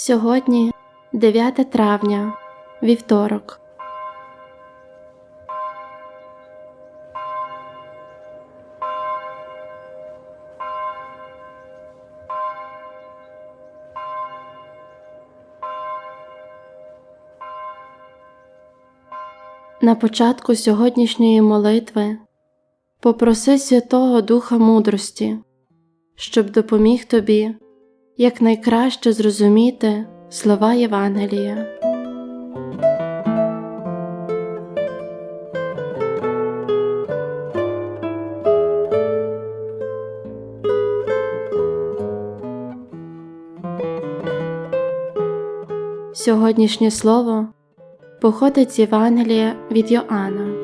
Сьогодні 9 травня, вівторок. На початку сьогоднішньої молитви попроси Святого Духа мудрості, щоб допоміг тобі якнайкраще зрозуміти слова Євангелія. Сьогоднішнє слово походить з Євангелія від Йоанна.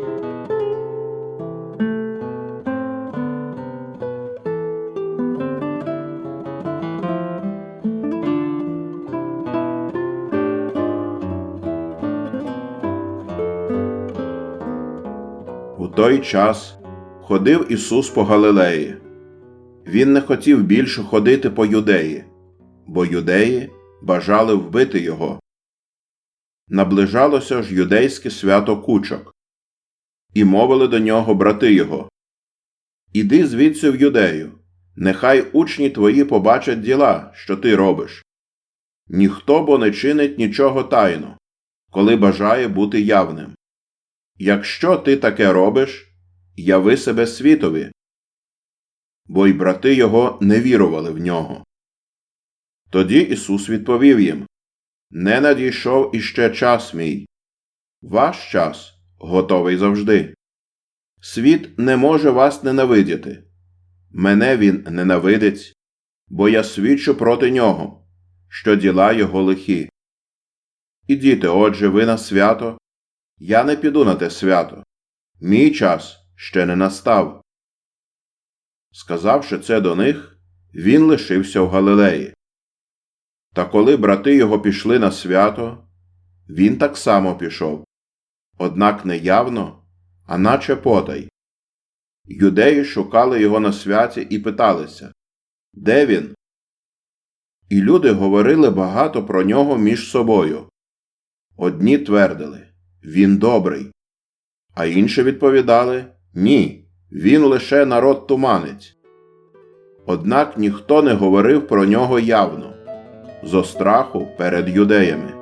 Той час ходив Ісус по Галилеї. Він не хотів більше ходити по юдеї, бо юдеї бажали вбити його. Наближалося ж юдейське свято кучок, і мовили до нього брати його Іди звідси в юдею, нехай учні твої побачать діла, що ти робиш. Ніхто бо не чинить нічого тайно, коли бажає бути явним. Якщо ти таке робиш, яви себе світові. Бо й брати його не вірували в нього. Тоді Ісус відповів їм Не надійшов іще час мій. Ваш час готовий завжди. Світ не може вас ненавидіти. Мене він ненавидить, бо я свідчу проти нього, що діла його лихі. Ідіте, отже, ви на свято. Я не піду на те свято. Мій час ще не настав. Сказавши це до них, він лишився в Галилеї. Та коли брати його пішли на свято, він так само пішов, однак не явно, а наче потай. Юдеї шукали його на святі і питалися Де він? І люди говорили багато про нього між собою. Одні твердили він добрий. А інші відповідали Ні, він лише народ туманець. Однак ніхто не говорив про нього явно, зо страху перед юдеями.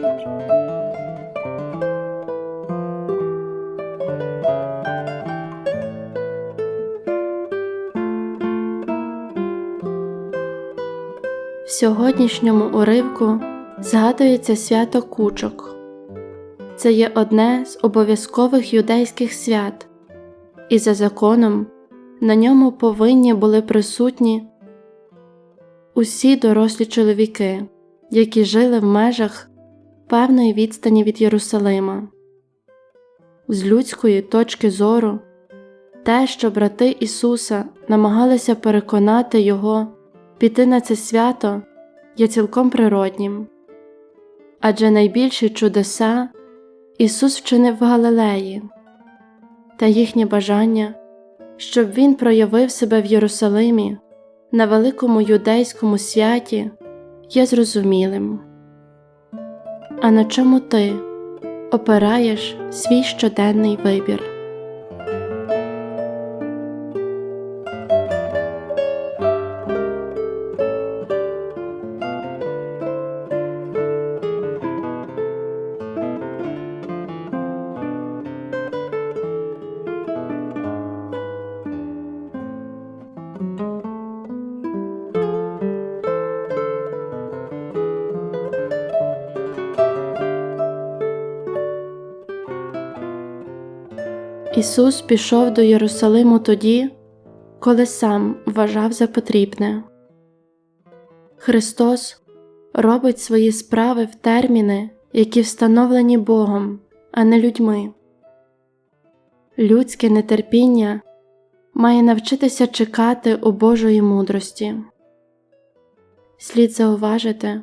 В сьогоднішньому уривку згадується свято кучок. Це є одне з обов'язкових юдейських свят, і за законом на ньому повинні були присутні усі дорослі чоловіки, які жили в межах певної відстані від Єрусалима. З людської точки зору, те, що брати Ісуса намагалися переконати Його піти на це свято є цілком природнім. Адже найбільші чудеса Ісус вчинив в Галилеї, та їхнє бажання, щоб Він проявив себе в Єрусалимі на великому юдейському святі, є зрозумілим. А на чому ти опираєш свій щоденний вибір? Ісус пішов до Єрусалиму тоді, коли сам вважав за потрібне. Христос робить свої справи в терміни, які встановлені Богом, а не людьми. Людське нетерпіння має навчитися чекати у Божої мудрості. слід зауважити,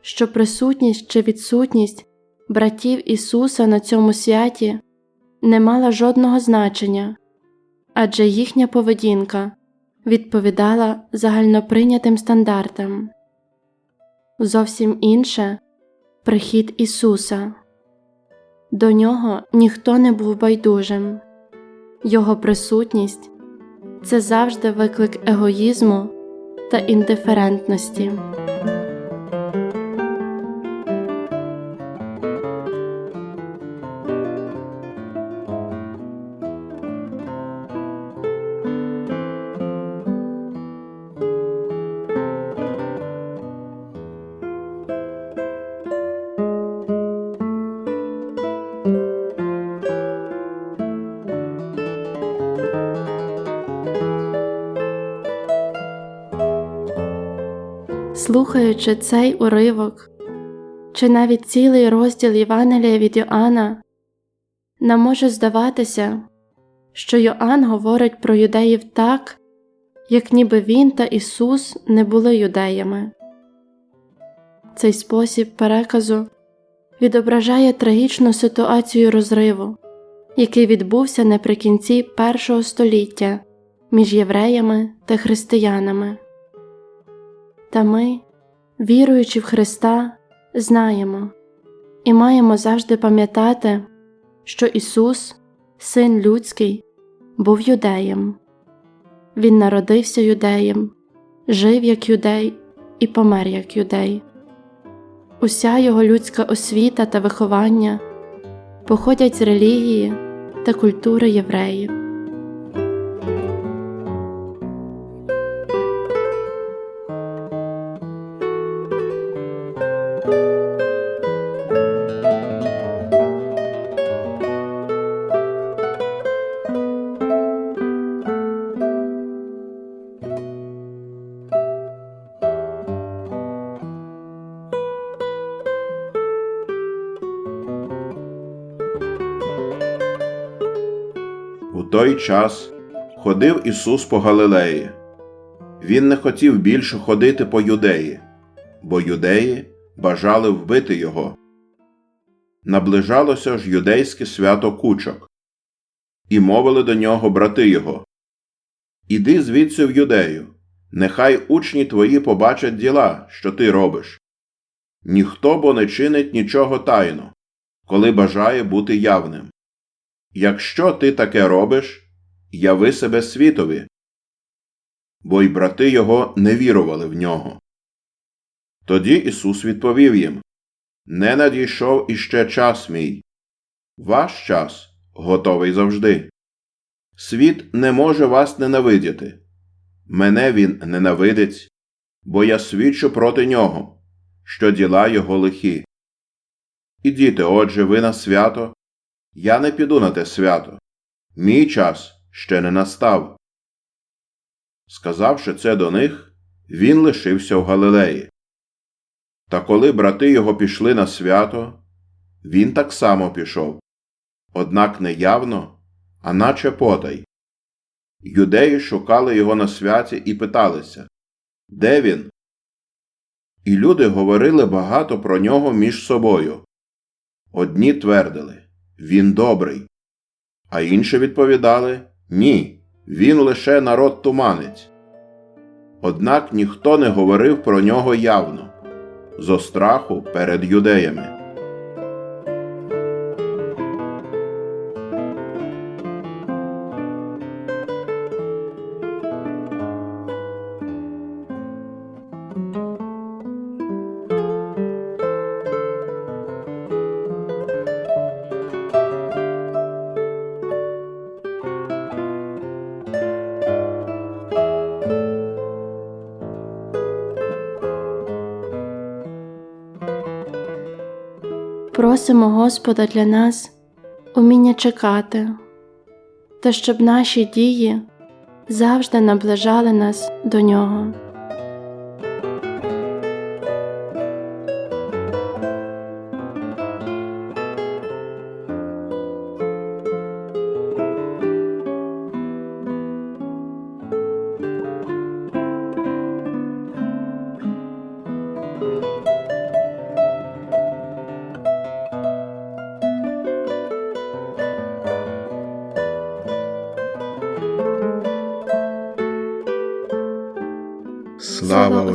що присутність чи відсутність братів Ісуса на цьому святі не мала жодного значення, адже їхня поведінка відповідала загальноприйнятим стандартам. Зовсім інше прихід Ісуса. До нього ніхто не був байдужим, Його присутність це завжди виклик егоїзму та індиферентності. Слухаючи цей уривок, чи навіть цілий розділ Євангелія від Йоанна, нам може здаватися, що Йоанн говорить про юдеїв так, як ніби він та Ісус не були юдеями. Цей спосіб переказу відображає трагічну ситуацію розриву, який відбувся наприкінці першого століття між євреями та християнами. Та ми, віруючи в Христа, знаємо і маємо завжди пам'ятати, що Ісус, Син Людський, був юдеєм. Він народився юдеєм, жив як юдей і помер як юдей. Уся його людська освіта та виховання походять з релігії та культури євреїв. Той час ходив Ісус по Галилеї. Він не хотів більше ходити по юдеї, бо юдеї бажали вбити його. Наближалося ж юдейське свято кучок, і мовили до нього брати його Іди звідси в юдею, нехай учні твої побачать діла, що ти робиш. Ніхто бо не чинить нічого тайно, коли бажає бути явним. Якщо ти таке робиш, яви себе світові. Бо й брати його не вірували в нього. Тоді Ісус відповів їм Не надійшов іще час мій. Ваш час готовий завжди. Світ не може вас ненавидіти. Мене він ненавидить, бо я свідчу проти нього, що діла його лихі. Ідіте, отже, ви на свято, я не піду на те свято. Мій час ще не настав. Сказавши це до них, він лишився в Галилеї. Та коли брати його пішли на свято, він так само пішов, однак не явно, а наче потай. Юдеї шукали його на святі і питалися Де він? І люди говорили багато про нього між собою. Одні твердили Він добрий, а інші відповідали Ні, він лише народ туманець. Однак ніхто не говорив про нього явно, зо страху перед юдеями. Просимо Господа для нас уміння чекати, та щоб наші дії завжди наближали нас до Нього.